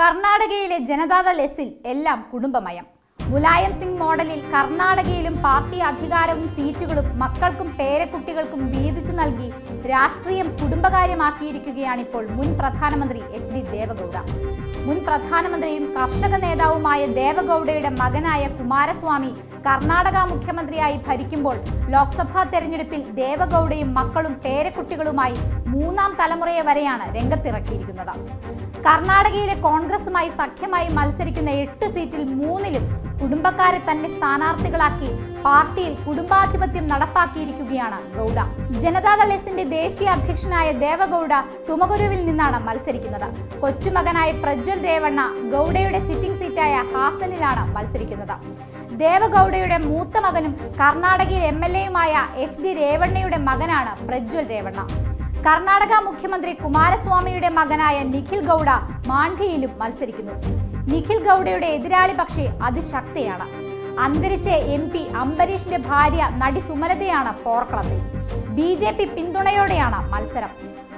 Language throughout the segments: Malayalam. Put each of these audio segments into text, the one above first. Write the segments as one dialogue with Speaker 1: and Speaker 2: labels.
Speaker 1: കർണാടകയിലെ ജനതാദൾ എസിൽ എല്ലാം കുടുംബമയം. മുലായം സിംഗ് മോഡലിൽ കർണാടകയിലും പാർട്ടി അധികാരവും സീറ്റുകളും മക്കൾക്കും പേരക്കുട്ടികൾക്കും വീതിച്ചു നൽകി രാഷ്ട്രീയം കുടുംബകാര്യമാക്കിയിരിക്കുകയാണിപ്പോൾ മുൻ പ്രധാനമന്ത്രി എച്ച് ഡി ദേവഗൌഡ. മുൻ പ്രധാനമന്ത്രിയും കർഷക നേതാവുമായ ദേവഗൌഡയുടെ മകനായ കുമാരസ്വാമി കർണാടക മുഖ്യമന്ത്രിയായി ഭരിക്കുമ്പോൾ ലോക്സഭാ തെരഞ്ഞെടുപ്പിൽ ദേവഗൌഡയും മക്കളും പേരക്കുട്ടികളുമായി മൂന്നാം തലമുറയെ വരെയാണ് രംഗത്തിറക്കിയിരിക്കുന്നത്. കർണാടകയിലെ കോൺഗ്രസുമായി സഖ്യമായി മത്സരിക്കുന്ന എട്ട് സീറ്റിൽ മൂന്നിലും കുടുംബക്കാരെ തന്നെ സ്ഥാനാർത്ഥികളാക്കി പാർട്ടിയിൽ കുടുംബാധിപത്യം നടപ്പാക്കിയിരിക്കുകയാണ് ഗൗഡ. ജനതാദൾ എസിന്റെ ദേശീയ അധ്യക്ഷനായ ദേവഗൌഡ തുമകുരുവിൽ നിന്നാണ് മത്സരിക്കുന്നത്. കൊച്ചുമകനായ പ്രജ്വൽ രേവണ്ണ ഗൗഡയുടെ സിറ്റിംഗ് സീറ്റായ ഹാസനിലാണ് മത്സരിക്കുന്നത്. ദേവഗൌഡയുടെ മൂത്ത മകനും കർണാടകയിൽ എം എൽ എയുമായ എച്ച് ഡി രേവണ്ണയുടെ മകനാണ് പ്രജ്വൽ രേവണ്ണ. കർണാടക മുഖ്യമന്ത്രി കുമാരസ്വാമിയുടെ മകനായ നിഖിൽ ഗൌഡ മാണ്ഡിയിലും മത്സരിക്കുന്നു. നിഖിൽ ഗൌഡയുടെ എതിരാളി പക്ഷേ അതിശക്തിയാണ്. അന്തരിച്ച എം പി അംബരീഷിന്റെ ഭാര്യ നടി സുമലതയാണ് പോർക്കളത്തിൽ. ബി ജെ പി പിന്തുണയോടെയാണ് മത്സരം.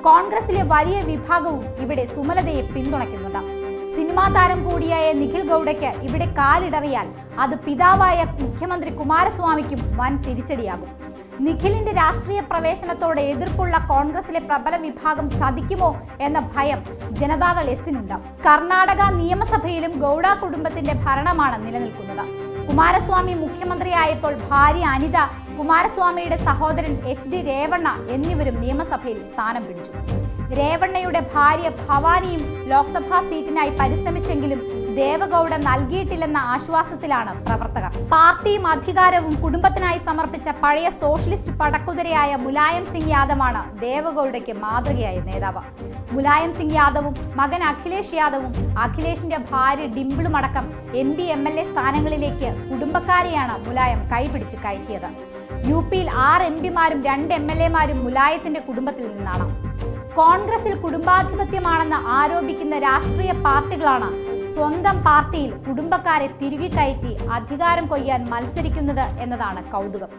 Speaker 1: കോൺഗ്രസിലെ വലിയ വിഭാഗവും ഇവിടെ സുമലതയെ പിന്തുണയ്ക്കുന്നുണ്ട്. സിനിമാ താരം കൂടിയായ നിഖിൽ ഗൌഡയ്ക്ക് ഇവിടെ കാലിടറിയാൽ അത് പിതാവായ മുഖ്യമന്ത്രി കുമാരസ്വാമിക്കും വൻ തിരിച്ചടിയാകും. നിഖിലിന്റെ രാഷ്ട്രീയ പ്രവേശനത്തോട് എതിർപ്പുള്ള കോൺഗ്രസിലെ പ്രബല വിഭാഗം ചതിക്കുമോ എന്ന ഭയം ജനതാദൾ എസിനുണ്ട്. കർണാടക നിയമസഭയിലും ഗൗഡ കുടുംബത്തിന്റെ ഭരണമാണ് നിലനിൽക്കുന്നത്. കുമാരസ്വാമി മുഖ്യമന്ത്രിയായപ്പോൾ ഭാര്യ അനിത കുമാരസ്വാമിയുടെ സഹോദരൻ എച്ച് ഡി രേവണ്ണ എന്നിവരും നിയമസഭയിൽ സ്ഥാനം പിടിച്ചു. രേവണ്ണയുടെ ഭാര്യ ഭവാനിയും ലോക്സഭാ സീറ്റിനായി പരിശ്രമിച്ചെങ്കിലും ദേവഗൌഡ നൽകിയിട്ടില്ലെന്ന ആശ്വാസത്തിലാണ് പ്രവർത്തകർ. പാർട്ടിയും അധികാരവും കുടുംബത്തിനായി സമർപ്പിച്ച പഴയ സോഷ്യലിസ്റ്റ് പടക്കുതിരയായ മുലായം സിംഗ് യാദവാണ് ദേവഗൌഡയ്ക്ക് മാതൃകയായ നേതാവ്. മുലായം സിംഗ് യാദവും മകൻ അഖിലേഷ് യാദവും അഖിലേഷിന്റെ ഭാര്യ ഡിംപിളും അടക്കം M P M L A സ്ഥാനങ്ങളിലേക്ക് കുടുംബക്കാരെയാണ് മുലായം കൈപിടിച്ച് കയറ്റിയത്. യു പിയിൽ ആറ് എം പിമാരും രണ്ട് എം എൽ എമാരും മുലായത്തിന്റെ കുടുംബത്തിൽ നിന്നാണ്. കോൺഗ്രസിൽ കുടുംബാധിപത്യമാണെന്ന് ആരോപിക്കുന്ന രാഷ്ട്രീയ പാർട്ടികളാണ് സ്വന്തം പാർട്ടിയിൽ കുടുംബക്കാരെ തിരികെ കയറ്റി അധികാരം കൊയ്യാൻ മത്സരിക്കുന്നത് എന്നതാണ് കൗതുകം.